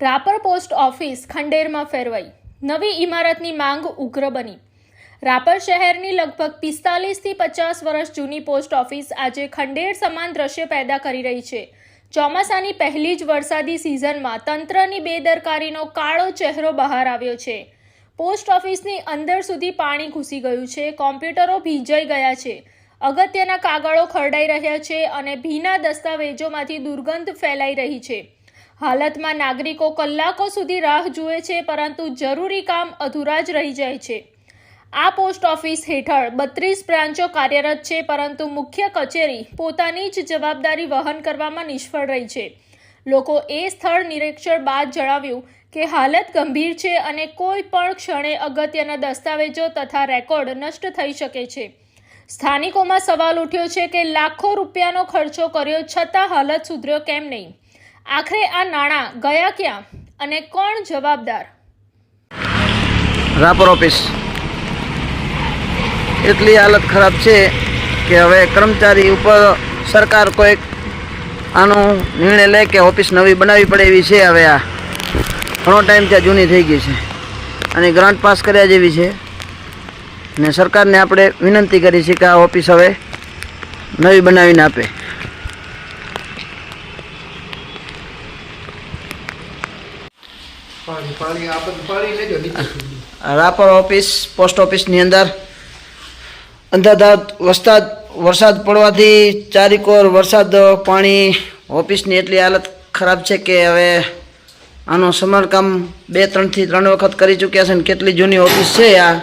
Rapar post office ખંડેરમાં ફેરવાઈ. નવી ઇમારતની માંગ ઉગ્ર બની. રાપર શહેરની લગભગ પિસ્તાલીસથી પચાસ વર્ષ જૂની પોસ્ટ ઓફિસ આજે ખંડેર સમાન દ્રશ્ય પેદા કરી રહી છે. ચોમાસાની પહેલી જ વરસાદી સિઝનમાં તંત્રની બેદરકારીનો કાળો ચહેરો બહાર આવ્યો છે. પોસ્ટ ઓફિસની અંદર સુધી પાણી ઘૂસી ગયું છે, કોમ્પ્યુટરો ભીંજાઈ ગયા છે, અગત્યના કાગળો ખરડાઈ રહ્યા છે અને ભીના દસ્તાવેજોમાંથી દુર્ગંધ ફેલાઈ રહી છે. હાલતમાં નાગરિકો કલાકો સુધી રાહ જુએ છે, પરંતુ જરૂરી કામ અધૂરા જ રહી જાય છે. આ પોસ્ટ ઓફિસ હેઠળ બત્રીસ બ્રાન્ચો કાર્યરત છે, પરંતુ મુખ્ય કચેરી પોતાની જ જવાબદારી વહન કરવામાં નિષ્ફળ રહી છે. લોકો એ સ્થળ નિરીક્ષણ બાદ જણાવ્યું કે હાલત ગંભીર છે અને કોઈ પણ ક્ષણે અગત્યના દસ્તાવેજો તથા રેકોર્ડ નષ્ટ થઈ શકે છે. સ્થાનિકોમાં સવાલ ઉઠ્યો છે કે લાખો રૂપિયાનો ખર્ચો કર્યો છતાં હાલત સુધર્યો કેમ નહીં? આખરે આ નાણાં ગયા ક્યાં અને કોણ જવાબદાર? રાપર ઓફિસ. એટલી હાલત ખરાબ છે કે હવે કર્મચારી ઉપર સરકાર કોઈક આનો નિર્ણય લે કે ઓફિસ નવી બનાવવી પડે એવી છે હવે આ. ઘણો ટાઈમ ત્યાં જૂની થઈ ગઈ છે અને ગ્રાન્ટ પાસ કર્યા જેવી છે. ને સરકારને આપણે વિનંતી કરી છે કે આ ઓફિસ હવે નવી બનાવીને આપે પાણી પાણી આ બધું પાણી લેજો નીચે સુધી રાપર ઓફિસ, પોસ્ટ ઓફિસની અંદર અંધાધાર વરસાદ વરસાદ પડવાથી ચારીકોર વરસાદ પાણી ઓફિસની એટલી હાલત ખરાબ છે કે હવે આનું સમારકામ બે, ત્રણથી ત્રણ વખત કરી ચૂક્યા છે ને કેટલી જૂની ઓફિસ છે આ.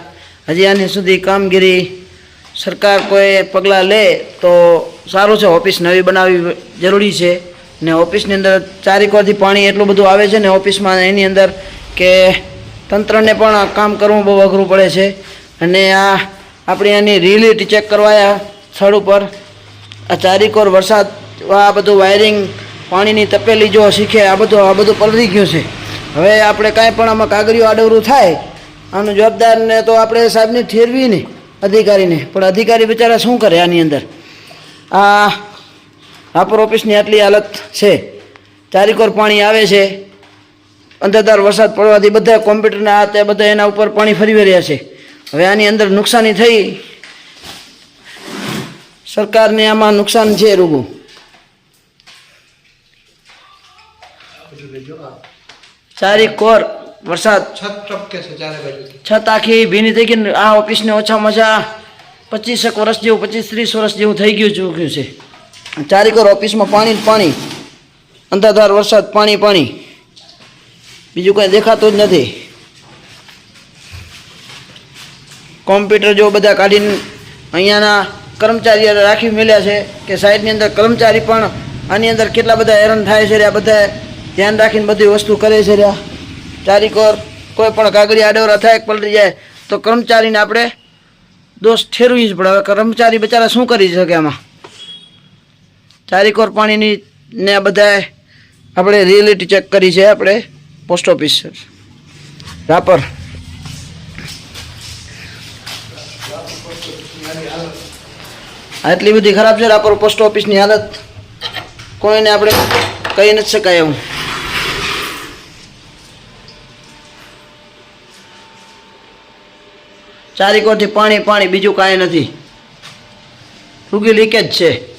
હજી આની સુધી કામગીરી સરકાર કોઈ પગલાં લે તો સારું છે, ઓફિસ નવી બનાવવી જરૂરી છે. ને ઓફિસની અંદર ચારેકોરથી પાણી એટલું બધું આવે છે ને ઓફિસમાં એની અંદર કે તંત્રને પણ કામ કરવું બહુ અઘરું પડે છે. અને આ આપણે એની રિયલિટી ચેક કરવાયા સ્થળ ઉપર. આ ચારેકોર વરસાદ, આ બધું વાયરિંગ પાણીની તપેલી જો શીખે, આ બધું આ બધું પલળી ગયું છે. હવે આપણે કાંઈ પણ આમાં કાગળિયો આડવરું થાય, આનું જવાબદારને તો આપણે સાહેબને ઠેરવી ને અધિકારીને. પણ અધિકારી બિચારા શું કરે આની અંદર? આ રાપર ઓફિસની આટલી હાલત છે. ચારેકોર પાણી આવે છે. અંધાધાર વરસાદ પડવાથી બધા કોમ્પ્યુટરના આ તે બધા એના ઉપર પાણી ફરી રહ્યા છે. હવે આની અંદર નુકસાની થઈ. સરકારને આમાં નુકસાન છે રૂબુ ચારે કોર વરસાદ. છત ટપકે છે છત આખી ભીની થઈ ગઈ આ ઓફિસને ઓછામાં ઓછા પચીસેક વર્ષ જેવું પચીસ ત્રીસ વર્ષ જેવું થઈ ગયું ચૂક્યું છે. ચારેકોર ઓફિસમાં પાણી પાણી, અંધાધાર વરસાદ, પાણી પાણી. બીજું કંઈ દેખાતું જ નથી. કોમ્પ્યુટર જો બધા કાઢીને અહીંયાના કર્મચારીઓ રાખી મળ્યા છે કે સાઈડની અંદર કર્મચારી પણ, આની અંદર કેટલા બધા હેરાન થાય છે રહ્યા બધા ધ્યાન રાખીને બધી વસ્તુ કરે છે રહ્યા. ચારીકોર કોઈ પણ કાગળી આડવરા થાય પલટી જાય, તો કર્મચારીને આપણે દોષ ઠેરવી જ પડે. હવે કર્મચારી બિચારા શું કરી શકે આમાં? ચારેકોર પાણીની ને આ બધા આપણે રિયલિટી ચેક કરી છે આપણે પોસ્ટ ઓફિસ રાપર. આટલી બધી ખરાબ છે રાપર પોસ્ટ ઓફિસની હાલત. કોઈને આપણે કહી નથી શકાય એવું. ચારેકોરથી પાણી પાણી બીજું કાંઈ નથી. ટૂંકી લીકેજ છે.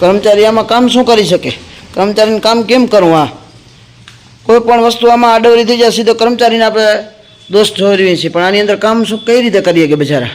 કર્મચારી આમાં કામ શું કરી શકે? કર્મચારીને કામ કેમ કરવું આ? કોઈ પણ વસ્તુ આમાં આડવરી થઈ જાય, સીધો કર્મચારીને આપણે દોષ જોઈ છીએ. પણ આની અંદર કામ શું કઈ રીતે કરીએ કે બિચારા?